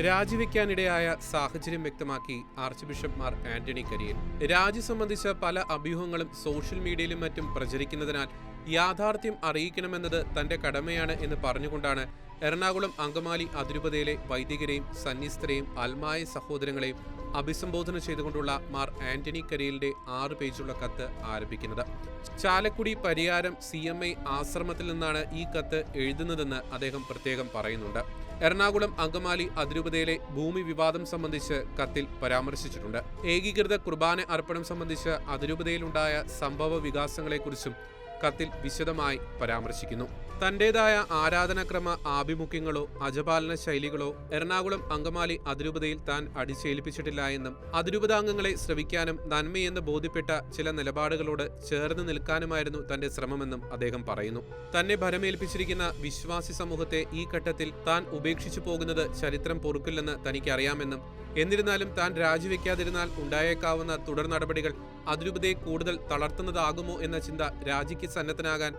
രാജിവെക്കാനിടയായ സാഹചര്യം വ്യക്തമാക്കി archbishop Mar Antony Kariyan. രാജി സംബന്ധിച്ച പല അഭ്യൂഹങ്ങളും സോഷ്യൽ മീഡിയയിലും മറ്റും പ്രചരിക്കുന്നതിനാൽ യാഥാർത്ഥ്യം അറിയിക്കണമെന്നത് തന്റെ കടമയാണ് എന്ന് പറഞ്ഞുകൊണ്ടാണ് എറണാകുളം അങ്കമാലി അതിരൂപതയിലെ വൈദികരെയും സന്യസ്തരെയും അൽമായ സഹോദരങ്ങളെയും അഭിസംബോധന ചെയ്തുകൊണ്ടുള്ള മാർ ആന്റണി കരിയലിന്റെ ആറ് പേജുള്ള കത്ത് ആരംഭിക്കുന്നത്. Chalakudy Pariyaram C M I ആശ്രമത്തിൽ നിന്നാണ് ഈ കത്ത് എഴുതുന്നതെന്ന് അദ്ദേഹം പ്രത്യേകം പറയുന്നുണ്ട്. എറണാകുളം അങ്കമാലി അതിരൂപതയിലെ ഭൂമി വിവാദം സംബന്ധിച്ച് കത്തിൽ പരാമർശിച്ചിട്ടുണ്ട്. ഏകീകൃത കുർബാന അർപ്പണം സംബന്ധിച്ച് അതിരൂപതയിലുണ്ടായ സംഭവ വികാസങ്ങളെക്കുറിച്ചും കത്തിൽ വിശദമായി പരാമർശിക്കുന്നു. തന്റേതായ ആരാധനാക്രമ ആഭിമുഖ്യങ്ങളോ അജപാലന ശൈലികളോ എറണാകുളം അങ്കമാലി അതിരൂപതയിൽ താൻ അടിച്ചേൽപ്പിച്ചിട്ടില്ല എന്നും അതിരൂപതാംഗങ്ങളെ ശ്രവിക്കാനും നന്മയെന്ന് ബോധ്യപ്പെട്ട ചില നിലപാടുകളോട് ചേർന്ന് നിൽക്കാനുമായിരുന്നു തന്റെ ശ്രമമെന്നും അദ്ദേഹം പറയുന്നു. തന്നെ ഭരമേൽപ്പിച്ചിരിക്കുന്ന വിശ്വാസി സമൂഹത്തെ ഈ ഘട്ടത്തിൽ താൻ ഉപേക്ഷിച്ചു പോകുന്നത് ചരിത്രം പൊറുക്കില്ലെന്ന് തനിക്കറിയാമെന്നും എന്നിരുന്നാലും താൻ രാജിവെക്കാതിരുന്നാൽ ഉണ്ടായേക്കാവുന്ന തുടർ നടപടികൾ അതിരൂപതയെ കൂടുതൽ തളർത്തുന്നതാകുമോ എന്ന ചിന്ത രാജിക്ക് സന്നദ്ധനാകാൻ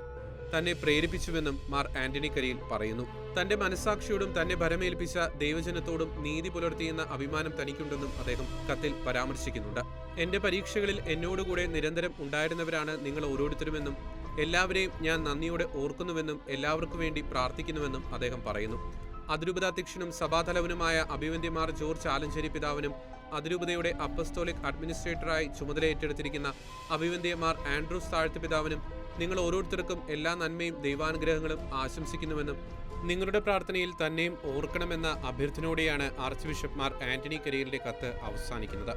തന്നെ പ്രേരിപ്പിച്ചുവെന്നും മാർ ആന്റണി കരിയിൽ പറയുന്നു. തന്റെ മനസാക്ഷിയോടും തന്നെ ഭരമേൽപ്പിച്ച ദൈവജനത്തോടും നീതി പുലർത്തിയെന്ന അഭിമാനം തനിക്കുണ്ടെന്നും അദ്ദേഹം കത്തിൽ പരാമർശിക്കുന്നുണ്ട്. എന്റെ പരീക്ഷകളിൽ എന്നോടുകൂടെ നിരന്തരം ഉണ്ടായിരുന്നവരാണ് നിങ്ങൾ ഓരോരുത്തരുമെന്നും എല്ലാവരെയും ഞാൻ നന്ദിയോടെ ഓർക്കുന്നുവെന്നും എല്ലാവർക്കും വേണ്ടി പ്രാർത്ഥിക്കുന്നുവെന്നും അദ്ദേഹം പറയുന്നു. അതിരൂപതാധ്യക്ഷനും സഭാതലവനുമായ അഭിവന്ദ്യമാർ ജോർജ് ആലഞ്ചേരി പിതാവിനും അതിരൂപതയുടെ അപ്പസ്തോലിക് അഡ്മിനിസ്ട്രേറ്ററായി ചുമതല ഏറ്റെടുത്തിരിക്കുന്ന അഭിവന്ദ്യമാർ ആൻഡ്രൂസ് താഴ്ത്തു പിതാവിനും നിങ്ങൾ ഓരോരുത്തർക്കും എല്ലാ നന്മയും ദൈവാനുഗ്രഹങ്ങളും ആശംസിക്കുന്നുവെന്നും നിങ്ങളുടെ പ്രാർത്ഥനയിൽ തന്നെയും ഓർക്കണമെന്ന അഭ്യർത്ഥനയോടെയാണ് ആർച്ച് ബിഷപ്പ് മാർ ആന്റണി കരിയലിന്റെ കത്ത് അവസാനിക്കുന്നത്.